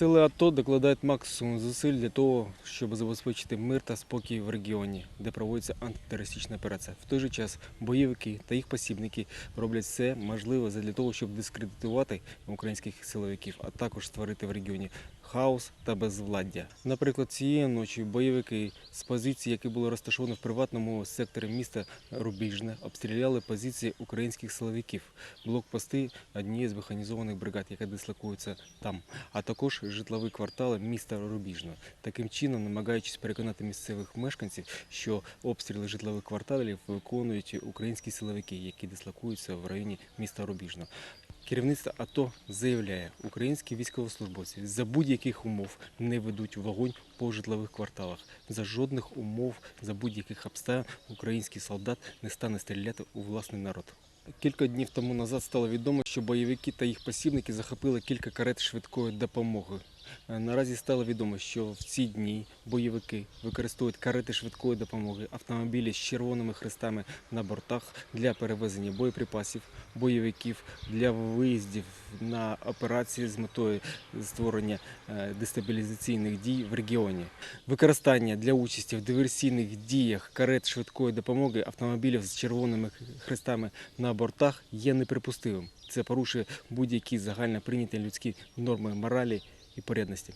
Сили АТО докладають максимум зусиль для того, щоб забезпечити мир та спокій в регіоні, де проводиться антитерористична операція. В той же час бойовики та їх посібники роблять все можливе для того, щоб дискредитувати українських силовиків, а також створити в регіоні хаос та безвладдя. Наприклад, цієї ночі бойовики з позицій, які були розташовані в приватному секторі міста Рубіжне, обстріляли позиції українських силовиків, блокпости однієї з механізованих бригад, яка дислокується там, а також житлові квартали міста Рубіжно, Таким чином, намагаючись переконати місцевих мешканців, що обстріли житлових кварталів виконують українські силовики, які дислокуються в районі міста Рубіжне. Керівництво АТО заявляє, українські військовослужбовці за будь-яких умов не ведуть вогонь по житлових кварталах. За жодних умов, за будь-яких обставин український солдат не стане стріляти у власний народ. Кілька днів тому назад стало відомо, що бойовики та їх посібники захопили кілька карет швидкої допомоги. Е, Наразі стало відомо, що в ці дні бойовики використовують карети швидкої допомоги, автомобілі з червоними хрестами на бортах для перевезення боєприпасів, бойовиків для виїздів на операції з метою створення е, дестабілізаційних дій в регіоні. Використання для участі в диверсійних діях карет швидкої допомоги автомобілів з червоними хрестами на бортах є неприпустимим. Це порушує будь-які загально прийняті людські норми моралі і порядності.